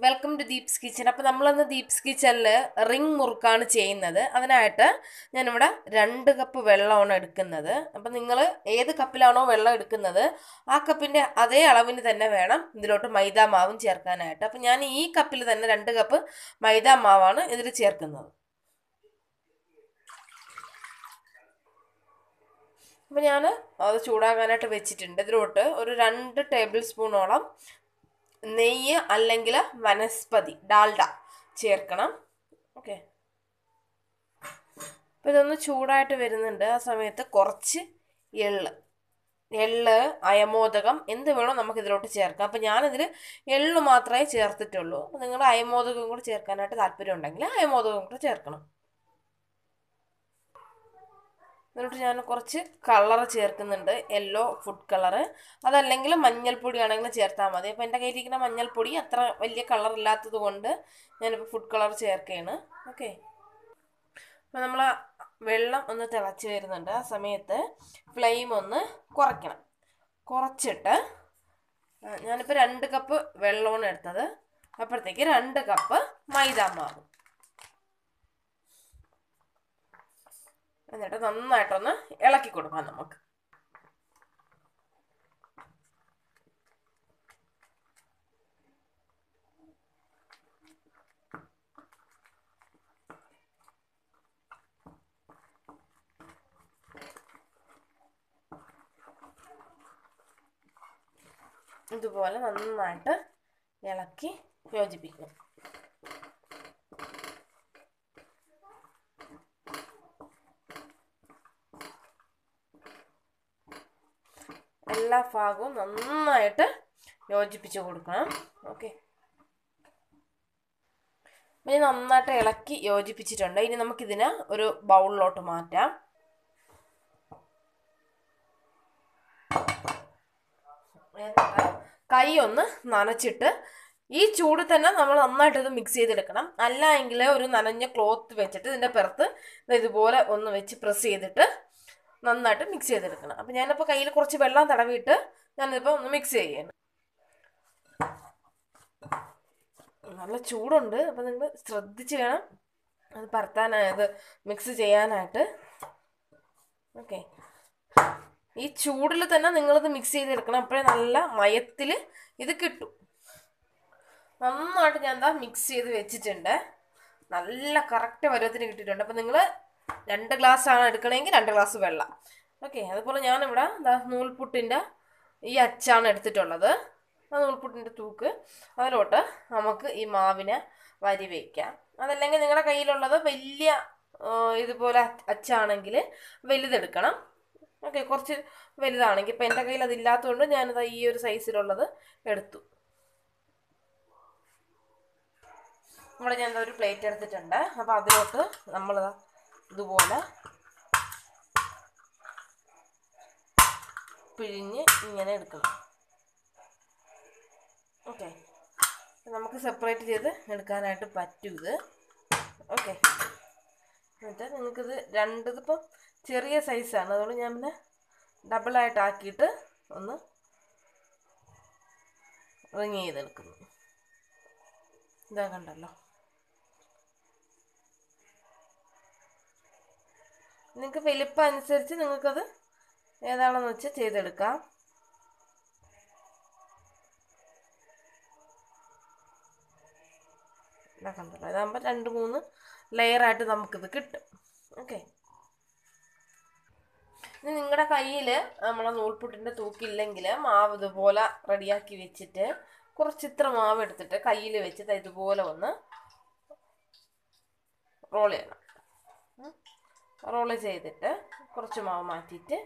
Welcome to Deep's kitchen അപ്പോൾ നമ്മളന്ന് ദീപ്സ് കിച്ചണിൽ റിംഗ് മുറുക്കാണ് ചെയ്യുന്നത്. അതിനായിട്ട് ഞാനിവിടെ രണ്ട് കപ്പ് വെള്ളമാണ് എടുക്കുന്നത്. അപ്പം നിങ്ങൾ ഏത് കപ്പിലാണോ വെള്ളം എടുക്കുന്നത് ആ കപ്പിന്റെ അതേ അളവിന് തന്നെ വേണം ഇതിലോട്ട് മൈദാ മാവും ചേർക്കാനായിട്ട്. അപ്പം ഞാൻ ഈ കപ്പിൽ തന്നെ രണ്ട് കപ്പ് മൈദാ മാവാണ് ഇതിൽ ചേർക്കുന്നത്. അപ്പം ഞാൻ അത് ചൂടാകാനായിട്ട് വെച്ചിട്ടുണ്ട്. ഇതിലോട്ട് ഒരു രണ്ട് ടേബിൾ സ്പൂണോളം നെയ്യ് അല്ലെങ്കിൽ വനസ്പതി ഡാൽഡ ചേർക്കണം. ഓക്കെ അപ്പം ഇതൊന്ന് ചൂടായിട്ട് വരുന്നുണ്ട് ആ സമയത്ത് കുറച്ച് എള്ള്. എള്ള് അയമോദകം എന്ത് വേണോ നമുക്ക് ഇതിലോട്ട് ചേർക്കാം. അപ്പം ഞാനിതിൽ എള്ള് മാത്രമേ ചേർത്തിട്ടുള്ളൂ. അപ്പം നിങ്ങൾ അയമോദകം കൂടി ചേർക്കാനായിട്ട് താല്പര്യം ഉണ്ടെങ്കിൽ അയമോദകം കൂടി ചേർക്കണം. എന്നിട്ട് ഞാൻ കുറച്ച് കളർ ചേർക്കുന്നുണ്ട്. യെല്ലോ ഫുഡ് കളറ് അതല്ലെങ്കിൽ മഞ്ഞൾപ്പൊടി ആണെങ്കിൽ ചേർത്താൽ മതി. അപ്പോൾ എന്റെ കയ്യിലിരിക്കുന്ന മഞ്ഞൾപ്പൊടി അത്ര വലിയ കളർ ഇല്ലാത്തത് കൊണ്ട് ഞാനിപ്പോൾ ഫുഡ് കളർ ചേർക്കുകയാണ്. ഓക്കെ അപ്പോൾ നമ്മൾ വെള്ളം ഒന്ന് തിളച്ച് വരുന്നുണ്ട് ആ സമയത്ത് ഫ്ലെയിം ഒന്ന് കുറയ്ക്കണം. കുറച്ചിട്ട് ഞാനിപ്പോൾ രണ്ട് കപ്പ് വെള്ളമാണ് എടുത്തത്. അപ്പോഴത്തേക്ക് രണ്ട് കപ്പ് മൈദാമാവ് എന്നിട്ട് നന്നായിട്ടൊന്ന് ഇളക്കി കൊടുക്കാം നമുക്ക്. ഇതുപോലെ നന്നായിട്ട് ഇളക്കി യോജിപ്പിക്കും എല്ലാ ഭാഗവും നന്നായിട്ട് യോജിപ്പിച്ച് കൊടുക്കണം. ഓക്കെ ഇനി നന്നായിട്ട് ഇളക്കി യോജിപ്പിച്ചിട്ടുണ്ട്. ഇനി നമുക്കിതിനെ ഒരു ബൗളിലോട്ട് മാറ്റാം. കൈ ഒന്ന് നനച്ചിട്ട് ഈ ചൂട് തന്നെ നമ്മൾ നന്നായിട്ട് ഇത് മിക്സ് ചെയ്തെടുക്കണം. അല്ല എങ്കിൽ ഒരു നനഞ്ഞ ക്ലോത്ത് വെച്ചിട്ട് ഇതിന്റെ പുറത്ത് ഇതുപോലെ ഒന്ന് വെച്ച് പ്രസ് ചെയ്തിട്ട് നന്നായിട്ട് മിക്സ് ചെയ്തെടുക്കണം. അപ്പം ഞാനിപ്പോൾ കയ്യിൽ കുറച്ച് വെള്ളം തടവിയിട്ട് ഞാനിപ്പോൾ ഒന്ന് മിക്സ് ചെയ്യണം. നല്ല ചൂടുണ്ട്. അപ്പം നിങ്ങൾ ശ്രദ്ധിച്ച് വേണം അത് പരത്താനായത് മിക്സ് ചെയ്യാനായിട്ട്. ഓക്കെ ഈ ചൂടിൽ തന്നെ നിങ്ങളിത് മിക്സ് ചെയ്തെടുക്കണം. അപ്പോഴേ നല്ല മയത്തിൽ ഇത് കിട്ടും. നന്നായിട്ട് ഞാൻ എന്താ മിക്സ് ചെയ്ത് വെച്ചിട്ടുണ്ട്. നല്ല കറക്റ്റ് പരുവത്തിന് കിട്ടിയിട്ടുണ്ട്. അപ്പം നിങ്ങൾ രണ്ട് ഗ്ലാസ് ആണ് എടുക്കണമെങ്കിൽ രണ്ട് ഗ്ലാസ് വെള്ളം. ഓക്കെ അതുപോലെ ഞാനിവിടെ നൂൽപുട്ടിന്റെ ഈ അച്ചാണ് എടുത്തിട്ടുള്ളത്. ആ നൂൽപുട്ടിന്റെ തൂക്ക് അതിലോട്ട് നമുക്ക് ഈ മാവിനെ വരി വയ്ക്കാം അതല്ലെങ്കിൽ നിങ്ങളുടെ കയ്യിലുള്ളത് വലിയ ഇതുപോലെ അച്ചാണെങ്കിൽ വലുതെടുക്കണം. ഓക്കെ കുറച്ച് വലുതാണെങ്കിൽ ഇപ്പം എന്റെ കയ്യിൽ അതില്ലാത്തതുകൊണ്ട് ഞാനത് ഈ ഒരു സൈസിലുള്ളത് എടുത്തു. ഇവിടെ ഞാൻ ഒരു പ്ലേറ്റ് എടുത്തിട്ടുണ്ട്. അപ്പോൾ അതിലോട്ട് നമ്മൾ ഇതുപോലെ പിഴിഞ്ഞ് ഇങ്ങനെ എടുക്കണം. ഓക്കെ നമുക്ക് സെപ്പറേറ്റ് ചെയ്ത് എടുക്കാനായിട്ട് പറ്റും ഇത്. ഓക്കെ എന്നിട്ട് നിങ്ങൾക്കിത് രണ്ട് ഇതിപ്പം ചെറിയ സൈസാണ് അതുകൊണ്ട് ഞാൻ പിന്നെ ഡബിളായിട്ട് ആക്കിയിട്ട് ഒന്ന് റിങ് ചെയ്തെടുക്കുന്നു. ഇതാ കണ്ടല്ലോ. നിങ്ങൾക്ക് ഫിലിപ്പ് അനുസരിച്ച് നിങ്ങൾക്കത് ഏതാണെന്ന് വെച്ച് ചെയ്തെടുക്കാം. കണ്ടല്ലോ. ഇതാകുമ്പോൾ രണ്ട് മൂന്ന് ലെയറായിട്ട് നമുക്കിത് കിട്ടും. ഓക്കെ ഇനി നിങ്ങളുടെ കയ്യിൽ നമ്മളെ നൂൽപുട്ടിന്റെ തൂക്കില്ലെങ്കിൽ മാവ് ഇതുപോലെ റെഡിയാക്കി വെച്ചിട്ട് കുറച്ച് ഇത്ര മാവ് എടുത്തിട്ട് കയ്യിൽ വെച്ചിട്ട് ഇതുപോലെ ഒന്ന് റോൾ ചെയ്യണം. റോൾ ചെയ്തിട്ട് കുറച്ച് മാവ് മാറ്റിയിട്ട്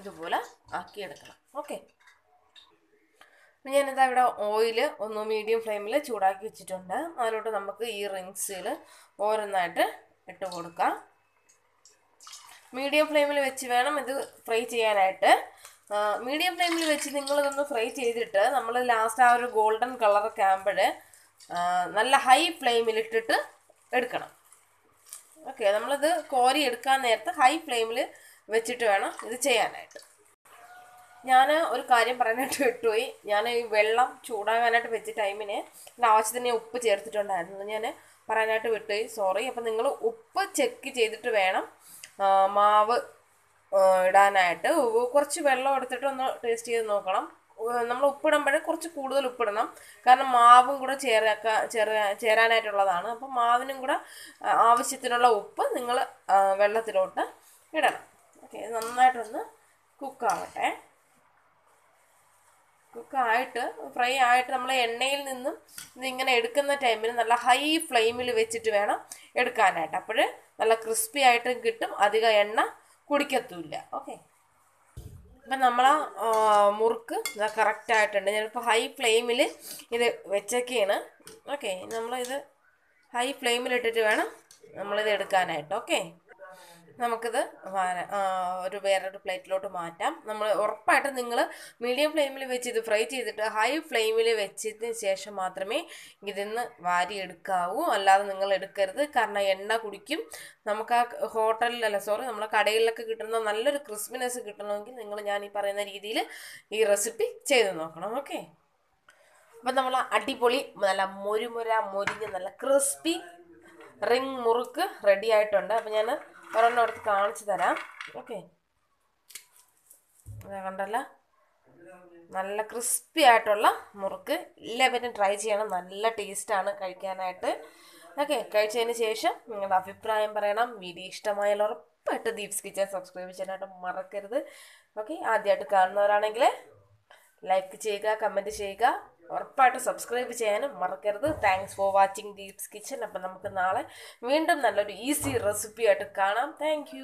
ഇതുപോലെ ആക്കിയെടുക്കണം. ഓക്കെ. ഞാനിതാ ഇവിടെ ഓയിൽ ഒന്ന് മീഡിയം ഫ്ലെയിമിൽ ചൂടാക്കി വെച്ചിട്ടുണ്ട്. അതിലോട്ട് നമുക്ക് ഈ റിങ്സിൽ ഓരോന്നായിട്ട് ഇട്ട് കൊടുക്കാം. മീഡിയം ഫ്ലെയിമിൽ വെച്ച് വേണം ഇത് ഫ്രൈ ചെയ്യാനായിട്ട്. മീഡിയം ഫ്ലെയിമിൽ വെച്ച് നിങ്ങളിതൊന്ന് ഫ്രൈ ചെയ്തിട്ട് നമ്മൾ ലാസ്റ്റ് ആ ഒരു ഗോൾഡൻ കളറൊക്കെ ആകുമ്പോൾ നല്ല ഹൈ ഫ്ലെയിമിലിട്ടിട്ട് എടുക്കണം. ഓക്കെ നമ്മളിത് കോരി എടുക്കാൻ നേരത്ത് ഹൈ ഫ്ലെയിമിൽ വെച്ചിട്ട് വേണം ഇത് ചെയ്യാനായിട്ട്. ഞാൻ ഒരു കാര്യം പറയാനായിട്ട് വിട്ടുപോയി. ഞാൻ ഈ വെള്ളം ചൂടാകാനായിട്ട് വെച്ച ടൈമിന് എന്റെ ആവശ്യത്തിന് ഉപ്പ് ചേർത്തിട്ടുണ്ടായിരുന്നു. ഞാൻ പറയാനായിട്ട് വിട്ടുപോയി. സോറി അപ്പം നിങ്ങൾ ഉപ്പ് ചെക്ക് ചെയ്തിട്ട് വേണം മാവ് ഇടാനായിട്ട് കുറച്ച് വെള്ളം എടുത്തിട്ട് ഒന്ന് ടേസ്റ്റ് ചെയ്ത് നോക്കണം. നമ്മൾ ഉപ്പിടുമ്പോഴേ കുറച്ച് കൂടുതൽ ഉപ്പിടണം. കാരണം മാവും കൂടെ ചേരാക്ക ചേരാ ചേരാനായിട്ടുള്ളതാണ്. അപ്പം മാവിനും കൂടെ ആവശ്യത്തിനുള്ള ഉപ്പ് നിങ്ങൾ വെള്ളത്തിലോട്ട് ഇടണം. ഓക്കെ നന്നായിട്ടൊന്ന് കുക്കാവട്ടെ കുക്കായിട്ട് ഫ്രൈ ആയിട്ട് നമ്മൾ എണ്ണയിൽ നിന്നും ഇതിങ്ങനെ എടുക്കുന്ന ടൈമിൽ നല്ല ഹൈ ഫ്ലെയിമിൽ വെച്ചിട്ട് വേണം എടുക്കാനായിട്ട്. അപ്പോൾ നല്ല ക്രിസ്പി ആയിട്ടും കിട്ടും. അധികം എണ്ണ കുടിക്കത്തുമില്ല ഓക്കെ അപ്പം നമ്മളാ മുറുക്ക് ഇതാ ആയിട്ടുണ്ട്. ഞാനിപ്പോൾ ഹൈ ഫ്ലെയിമിൽ ഇത് വെച്ചൊക്കെയാണ്. ഓക്കെ നമ്മളിത് ഹൈ ഫ്ലെയിമിലിട്ടിട്ട് വേണം നമ്മളിത് എടുക്കാനായിട്ട്. ഓക്കെ നമുക്കിത് ഒരു വേറൊരു പ്ലേറ്റിലോട്ട് മാറ്റാം. നമ്മൾ ഉറപ്പായിട്ട് നിങ്ങൾ മീഡിയം ഫ്ലെയിമിൽ വെച്ച് ഇത് ഫ്രൈ ചെയ്തിട്ട് ഹൈ ഫ്ലെയിമിൽ വെച്ചതിന് ശേഷം മാത്രമേ ഇതിന്ന് വാരി എടുക്കാവൂ അല്ലാതെ നിങ്ങൾ എടുക്കരുത്. കാരണം എണ്ണ കുടിക്കും. നമുക്ക് ആ ഹോട്ടലിലല്ല സോറി നമ്മളെ കടയിലൊക്കെ കിട്ടുന്ന നല്ലൊരു ക്രിസ്പിനെസ് കിട്ടണമെങ്കിൽ നിങ്ങൾ ഞാൻ ഈ പറയുന്ന രീതിയിൽ ഈ റെസിപ്പി ചെയ്ത് നോക്കണം. ഓക്കെ അപ്പം നമ്മൾ അടിപൊളി നല്ല മൊരുമുര മൊരിഞ്ഞ് നല്ല ക്രിസ്പി റിങ് മുറുക്ക് റെഡി ആയിട്ടുണ്ട്. അപ്പം ഞാൻ ഒരെണ്ണം എടുത്ത് കാണിച്ചു തരാം. ഓക്കെ കണ്ടല്ല. നല്ല ക്രിസ്പി ആയിട്ടുള്ള മുറുക്ക്. എല്ലാവരും ട്രൈ ചെയ്യണം. നല്ല ടേസ്റ്റാണ് കഴിക്കാനായിട്ട്. ഓക്കെ കഴിച്ചതിന് ശേഷം നിങ്ങളുടെ അഭിപ്രായം പറയണം. വീഡിയോ ഇഷ്ടമായാൽ ഉറപ്പായിട്ട് ദീപ്സ് കിച്ചൻ സബ്സ്ക്രൈബ് ചെയ്യാനായിട്ട് മറക്കരുത്. ഓക്കെ ആദ്യമായിട്ട് കാണുന്നവരാണെങ്കിൽ ലൈക്ക് ചെയ്യുക കമന്റ് ചെയ്യുക. ഉറപ്പായിട്ട് സബ്സ്ക്രൈബ് ചെയ്യാനും മറക്കരുത്. Thanks for watching Deeps kitchen appam നമുക്ക് നാളെ വീണ്ടും നല്ലൊരു ഈസി റെസിപ്പി ആയിട്ട് കാണാം. താങ്ക്